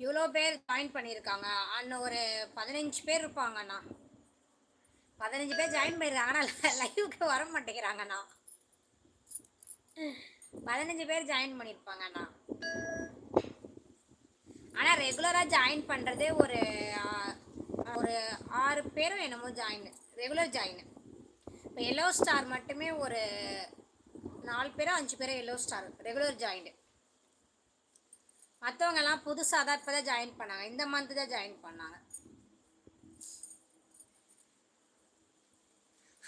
இவ்வளோ பேர் ஜாயின் பண்ணியிருக்காங்க. அண்ணன் ஒரு பதினஞ்சு பேர் இருப்பாங்கண்ணா. பதினஞ்சு பேர் ஜாயின் பண்ணியிருக்காங்க. ஆனால் லைவுக்கு வர மாட்டேங்கிறாங்கண்ணா. பதினஞ்சு பேர் ஜாயின் பண்ணியிருப்பாங்கண்ணா. ஆனால் ரெகுலராக ஜாயின் பண்ணுறதே ஒரு ஒரு ஆறு பேரும் என்னமோ ஜாயின் ரெகுலர் ஜாயின் இப்போ எல்லோ ஸ்டார் மட்டுமே ஒரு நாலு பேரோ அஞ்சு பேரோ எல்லோ ஸ்டார் ரெகுலர் ஜாயின் மற்றவங்கெல்லாம் புதுசாக தான் இப்போ தான் ஜாயின் பண்ணாங்க. இந்த மந்த் தான் ஜாயின் பண்ணாங்க.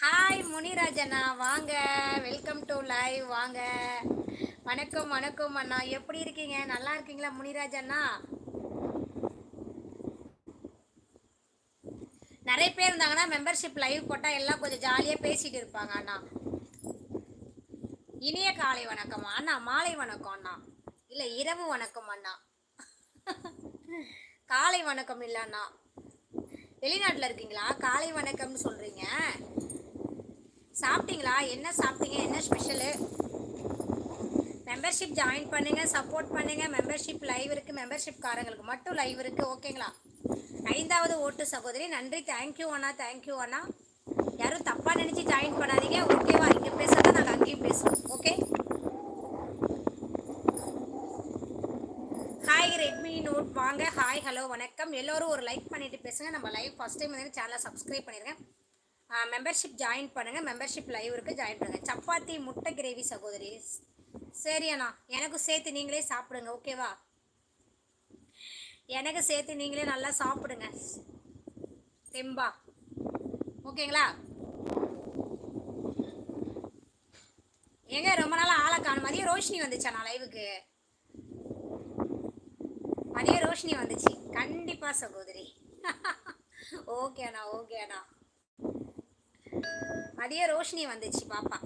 ஹாய் முனிராஜனா வாங்க. வெல்கம் டு லைவ் வாங்க. வணக்கம் வணக்கம் அண்ணா. எப்படி இருக்கீங்க? நல்லா இருக்கீங்களா முனிராஜண்ணா? நிறைய பேர் இருந்தாங்கன்னா மெம்பர்ஷிப் லைவ் போட்டால் எல்லாம் கொஞ்சம் ஜாலியாக பேசிட்டு இருப்பாங்க அண்ணா. இனிய காலை வணக்கம் அண்ணா. மாலை வணக்கம் அண்ணா. இல்லை இரவு வணக்கம் அண்ணா. காலை வணக்கம் இல்லை அண்ணா. வெளிநாட்டில் இருக்கீங்களா? காலை வணக்கம்னு சொல்கிறீங்க சாப்பிட்டீங்களா? என்ன சாப்பிட்டீங்க? என்ன ஸ்பெஷலு மெம்பர்ஷிப் ஜாயின் பண்ணுங்கள் சப்போர்ட் பண்ணுங்கள் மெம்பர்ஷிப் லைவ் இருக்குது மெம்பர்ஷிப் காரங்களுக்கு மட்டும் லைவ் இருக்குது ஓகேங்களா ஐந்தாவது ஓட்டு சகோதரி நன்றி. தேங்க்யூ அண்ணா. தேங்க்யூ அண்ணா. யாரும் தப்பாக நினச்சி ஜாயின் பண்ணாதீங்க. ஓகே இங்க பேசுறதா நாங்கள் அங்கேயும் பேசுவோம் ஓகே ஹாய் ரெட்மி நோட் வாங்க ஹாய் ஹலோ எல்லோரும் ஒரு லைக் பண்ணிவிட்டு பேசுங்க. நம்ம லைவ் ஃபஸ்ட் டைம் வந்து சேனலை சப்ஸ்கிரைப் பண்ணிருங்க. மெம்பர்ஷிப் ஜாயின் பண்ணுங்கள் மெம்பர்ஷிப் லைவ் இருக்குது ஜாயின் பண்ணுங்கள் சப்பாத்தி முட்டை கிரேவி சகோதரி. சரி அண்ணா எனக்கும் சேர்த்து நீங்களே சாப்பிடுங்க ஓகேவா எனக்கு சேர்த்து நீங்களே நல்லா சாப்பிடுங்க. தெம்பா. ஓகேங்களா ஏங்க ரொம்ப நாள் ஆளை காணும். மதியம் ரோஷினி வந்துச்சா நான் லைவுக்கு அதே ரோஷினி வந்துச்சு. கண்டிப்பா சகோதரி. ஓகே அண்ணா ஓகே அண்ணா. அதே ரோஷினி வந்துச்சு பாப்பா.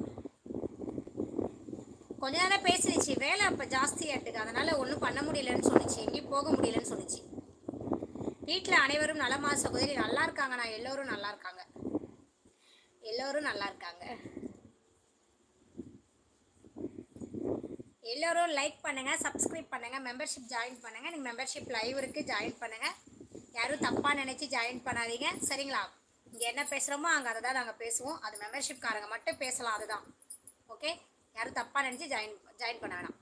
கொஞ்ச நேரம் பேசிடுச்சு. வேலை அப்போ ஜாஸ்தியாட்டுக்கு அதனால ஒன்றும் பண்ண முடியலன்னு சொன்னுச்சு. எங்கேயும் போக முடியலன்னு சொன்னுச்சு. வீட்டில் அனைவரும் நலமா? சகோதரி நல்லா இருக்காங்கண்ணா எல்லோரும் நல்லா இருக்காங்க. எல்லோரும் நல்லா இருக்காங்க. எல்லோரும் லைக் பண்ணுங்கள் சப்ஸ்கிரைப் பண்ணுங்கள் மெம்பர்ஷிப் ஜாயின் பண்ணுங்க. நீங்கள் மெம்பர்ஷிப் லைவ் இருக்குது ஜாயின் பண்ணுங்கள் யாரும் தப்பாக நினச்சி ஜாயின் பண்ணாதீங்க. சரிங்களா? இங்கே என்ன பேசுகிறோமோ அங்கே அதை தான் நாங்கள் பேசுவோம். அது மெம்பர்ஷிப் காரங்க மட்டும் பேசலாம் அதுதான். ஓகே யாரும் தப்பாக நினச்சி ஜாயின் ஜாயின் பண்ண வேணாம்.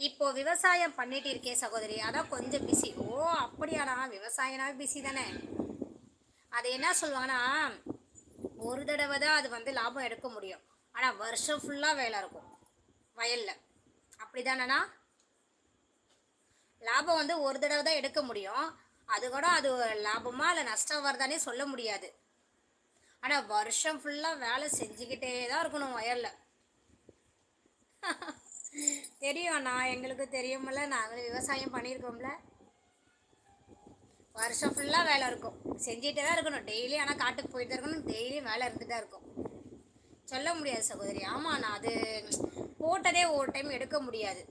இப்போ விவசாயம் பண்ணிட்டு இருக்கே சகோதரி அதான் கொஞ்சம் பிஸி ஓ அப்படியாடா விவசாயனாவே பிஸி தானே? அது என்ன சொல்லுவாங்கன்னா ஒரு தடவை தான் அது வந்து லாபம் எடுக்க முடியும். ஆனால் வருஷம் ஃபுல்லாக வேலை இருக்கும். வயலில். அப்படிதானண்ணா? லாபம் வந்து ஒரு தடவை தான் எடுக்க முடியும். அது கூட அது லாபமா இல்லை நஷ்டம் வருதானே சொல்ல முடியாது. ஆனால் வருஷம் ஃபுல்லாக வேலை செஞ்சுக்கிட்டே தான் இருக்கணும் வயலில். தெரியும் அண்ணா எங்களுக்கு தெரியுமில்ல நாங்களும் விவசாயம் பண்ணியிருக்கோம்ல. வருஷம் ஃபுல்லாக வேலை இருக்கும். செஞ்சுட்டே தான் இருக்கணும். டெய்லி ஆனால் காட்டுக்கு போயிட்டு தான் இருக்கணும். டெய்லியும் வேலை இருந்துகிட்டே தான் இருக்கும். சொல்ல முடியாது சகோதரி. ஆமாண்ணா அது ஒரு டைம் எடுக்க முடியாது.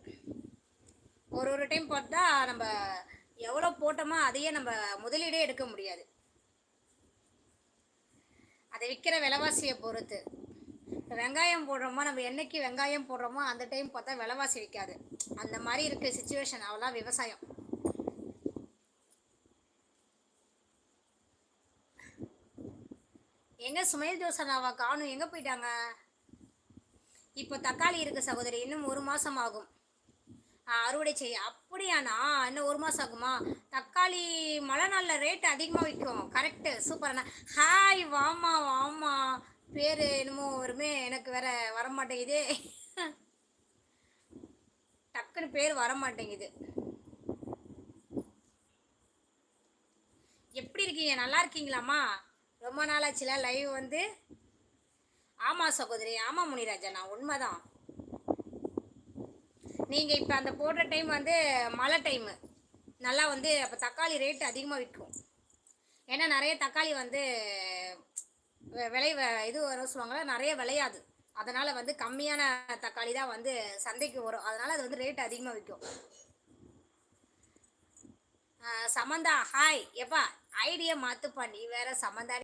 ஒரு ஒரு டைம் பார்த்தா நம்ம எவ்வளோ போட்டோமோ அதையே நம்ம முதலீடே எடுக்க முடியாது. அதை விற்கிற விலைவாசியை பொறுத்து. இப்போ வெங்காயம் போடுறோமோ நம்ம என்னைக்கு வெங்காயம் போடுறோமோ அந்த டைம் பார்த்தா விலைவாசி விற்காது அந்த மாதிரி இருக்கிற சுச்சுவேஷன் அவ்வளோதான் விவசாயம். எங்க சுமைல் ஜோசனாவா காணும்? எங்க போயிட்டாங்க? இப்போ தக்காளி இருக்க சகோதரி இன்னும் ஒரு மாதம் ஆகும். ஆ, அறுவடை செய்ய. அப்படியாண்ணா? இன்னும் ஒரு மாதம் ஆகுமா? தக்காளி மழை நாளில் ரேட் அதிகமாக விற்கும் கரெக்டு சூப்பர்ண்ணா ஹாய் வாமா வாமா. பேர் என்னமோ வருமே எனக்கு வேற வர மாட்டேங்குது டக்குன்னு பேர் வர மாட்டேங்குது எப்படி இருக்கீங்க? நல்லா இருக்கீங்களாம்மா? ரொம்ப நாளாச்சுல லைவ் வந்து. ஆமாம் சகோதரி ஆமாம் முனிராஜா நான் உண்மைதான். நீங்கள் இப்போ அந்த போடுற டைம் வந்து மழை டைமு நல்லா வந்து அப்போ தக்காளி ரேட்டு அதிகமாக விற்கும். ஏன்னா நிறைய தக்காளி வந்து விளை இது வரும் சொல்லுவாங்களா நிறைய விளையாது. அதனால் வந்து கம்மியான தக்காளி தான் வந்து சந்தைக்கு வரும். அதனால் அது வந்து ரேட் அதிகமாக விற்கும். சமந்தா ஹாய் எப்பா ஐடியா மாற்றுப்பா நீ வேற சமந்தா